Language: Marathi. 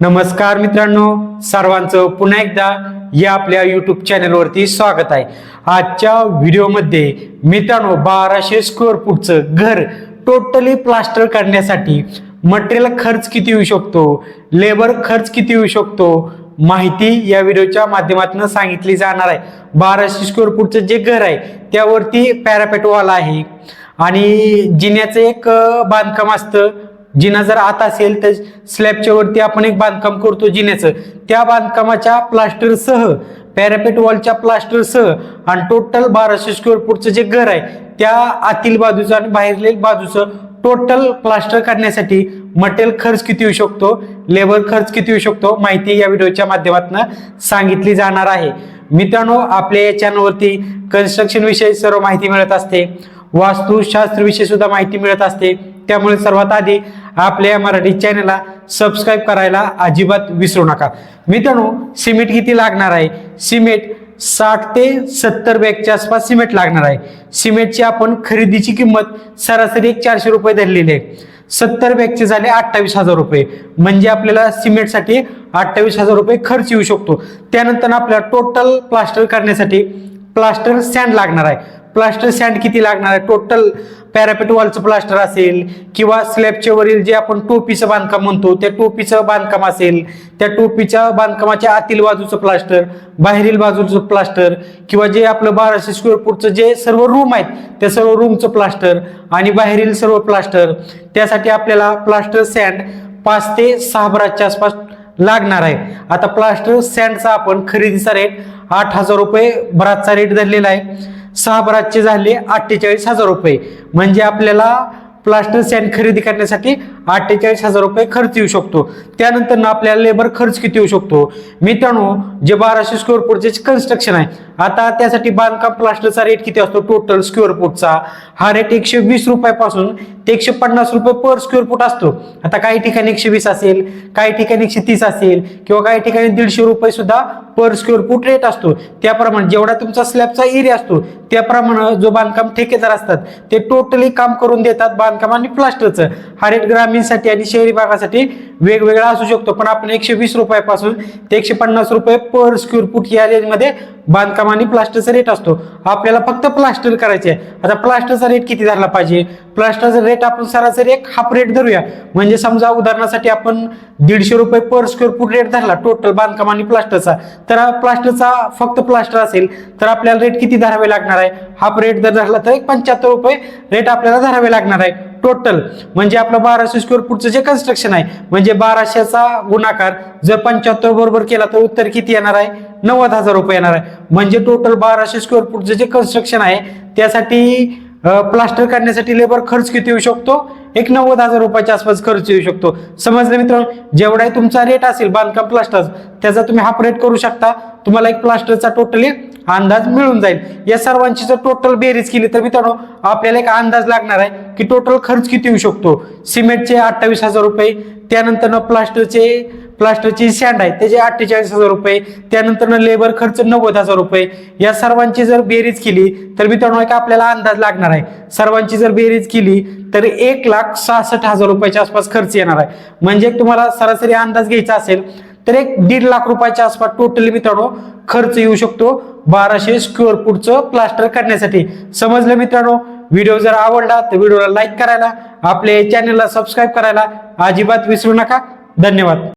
नमस्कार मित्रांनो सर्वांचं पुन्हा एकदा या आपल्या युट्यूब चॅनलवरती स्वागत आहे. आजच्या व्हिडिओमध्ये मित्रांनो बाराशे स्क्वेअर फूटचं घर टोटली प्लास्टर करण्यासाठी मटेरियल खर्च किती येऊ शकतो लेबर खर्च किती येऊ शकतो माहिती या व्हिडिओच्या माध्यमातून सांगितली जाणार आहे. बाराशे स्क्वेअर फूटचं जे घर आहे त्यावरती पॅरापेटवाला आहे. आणि जिन्याचं एक बांधकाम असतं जिना जर आत असेल तर स्लॅबच्या वरती आपण एक बांधकाम करतो जिन्याचं. त्या बांधकामाच्या प्लास्टरसह पॅरापेट वॉलच्या प्लास्टरसह आणि टोटल बाराशे स्क्वेअर फूटचं जे घर आहे त्या आतील बाजूचं आणि बाहेरील बाजूचं टोटल प्लास्टर करण्यासाठी मटेरियल खर्च किती येऊ शकतो? लेबर खर्च किती येऊ शकतो? माहिती या व्हिडिओच्या माध्यमातून सांगितली जाणार आहे. मित्रांनो आपल्या या चॅनलवरती कन्स्ट्रक्शन विषयी सर्व माहिती मिळत असते. वास्तुशास्त्र विषयी सुद्धा माहिती मिळत असते. त्यामुळे सर्वात आधी आपल्या या मराठी चॅनलला सबस्क्राईब करायला अजिबात विसरू नका. मित्रांनो सिमेंट किती लागणार आहे? सिमेंट साठ ते सत्तर बॅगच्या आसपास सिमेंट लागणार आहे. सिमेंटची आपण खरेदीची किंमत सरासरी एक चारशे रुपये धरलेली आहे. सत्तर बॅगचे झाले अठ्ठावीस हजार रुपये. म्हणजे आपल्याला सिमेंटसाठी अठ्ठावीस हजार रुपये खर्च येऊ शकतो. त्यानंतर आपल्याला टोटल प्लास्टर करण्यासाठी प्लास्टर सँड लागणार आहे. प्लास्टर सँड किती लागणार आहे? टोटल पॅरापेट वॉलचं प्लास्टर असेल किंवा स्लॅबच्या वरील जे आपण टोपीचं बांधकाम म्हणतो त्या टोपीचं बांधकाम असेल त्या टोपीच्या बांधकामाच्या आतील बाजूचं प्लास्टर बाहेरील बाजूचं प्लास्टर किंवा जे आपलं बाराशे स्क्वेअर फूटचं जे सर्व रूम आहेत त्या सर्व रूमचं प्लास्टर आणि बाहेरील सर्व प्लास्टर त्यासाठी आपल्याला प्लास्टर सँड पाच ते सहा भराच्या आसपास लागणार आहे. आता प्लास्टर सँडचा आपण खरेदीचा रेट आठ हजार रुपये भराचा रेट धरलेला आहे. सहा भराचे झाले अठ्ठेचाळीस हजार रुपये. म्हणजे आपल्याला प्लास्टर सँड खरेदी करण्यासाठी अठ्ठेचाळीस हजार रुपये खर्च येऊ शकतो. त्यानंतर आपल्याला लेबर खर्च किती येऊ शकतो? मित्रांनो जे बाराशे स्क्वेअर फूटचे कन्स्ट्रक्शन आहे आता त्यासाठी बांधकाम प्लास्टरचा रेट किती असतो? टोटल स्क्वेअर फूटचा हा रेट एकशे वीस रुपयापासून ते एकशे पन्नास रुपये पर स्क्वेअर फूट असतो. आता काही ठिकाणी एकशे वीस असेल काही ठिकाणी एकशे तीस असेल किंवा काही ठिकाणी दीडशे रुपये सुद्धा पर स्क्वेअर फूट रेट असतो. त्याप्रमाणे जेवढा तुमचा स्लॅबचा एरिया असतो त्याप्रमाणे जो बांधकाम ठेकेदार असतात ते टोटली काम करून देतात बांधकाम आणि प्लास्टरचं. हा ग्रामीणसाठी आणि शहरी भागासाठी वेगवेगळा असू शकतो. पण आपण एकशे वीस रुपयापासून ते एकशे पन्नास रुपये पर स्क्वेअर फूट या रेंजमध्ये बांधकाम आणि प्लास्टरचा रेट असतो. आपल्याला फक्त प्लास्टर करायचे आहे आता प्लास्टरचा रेट किती धरला पाहिजे? प्लास्टरचा रेट आपण सरासरी एक हाफ रेट धरूया. म्हणजे समजा उदाहरणासाठी आपण दीडशे रुपये पर स्क्वेअर फूट रेट धरला टोटल बांधकाम आणि प्लास्टरचा. तर प्लास्टरचा फक्त प्लास्टर असेल तर आपल्याला रेट किती धरावे लागणार आहे? हाफ रेट जर धरला तर एक पंच्याहत्तर रुपये रेट आपल्याला धरावे लागणार आहे. टोटल म्हणजे आपलं बाराशे स्क्वेअर फूटचं जे कन्स्ट्रक्शन आहे म्हणजे बाराशेचा गुणाकार जर पंच्याहत्तर बरोबर केला तर उत्तर किती येणार आहे? नव्वद हजार रुपये येणार आहे. म्हणजे टोटल बाराशे स्क्वेअर फूटचं जे कन्स्ट्रक्शन आहे त्यासाठी प्लास्टर करण्यासाठी लेबर खर्च किती येऊ शकतो? एक नव्वद हजार रुपयाच्या आसपास खर्च येऊ शकतो. समजलं मित्रांनो? जेवढाही तुमचा रेट असेल बांधकाम प्लास्टर त्याचा तुम्ही हाफ रेट करू शकता. तुम्हाला एक प्लास्टरचा टोटल एक अंदाज मिळून जाईल. या सर्वांची जर टोटल बेरीज केली तर मित्रांनो आपल्याला एक अंदाज लागणार आहे की टोटल खर्च किती येऊ शकतो. सिमेंटचे अठ्ठावीस हजार रुपये त्यानंतर प्लास्टरचे प्लास्टरची सँड आहे त्याचे अठ्ठेचाळीस हजार रुपये त्यानंतर लेबर खर्च नव्वद हजार रुपये. या सर्वांची जर बेरीज केली तर मित्रांनो एक आपल्याला अंदाज लागणार आहे. सर्वांची जर बेरीज केली तर एक लाख सहासष्ट हजार रुपयाच्या आसपास खर्च येणार आहे. म्हणजे तुम्हाला सरासरी अंदाज घ्यायचा असेल तर एक दीड लाख रुपयाच्या आसपास टोटली मित्रांनो खर्च येऊ शकतो. बाराशे स्क्वेअर फूटचं प्लास्टर करण्यासाठी समजलं मित्रांनो? व्हिडिओ जर आवडला तर व्हिडिओला लाईक करायला आपल्या चॅनलला सबस्क्राईब करायला अजिबात विसरू नका. धन्यवाद.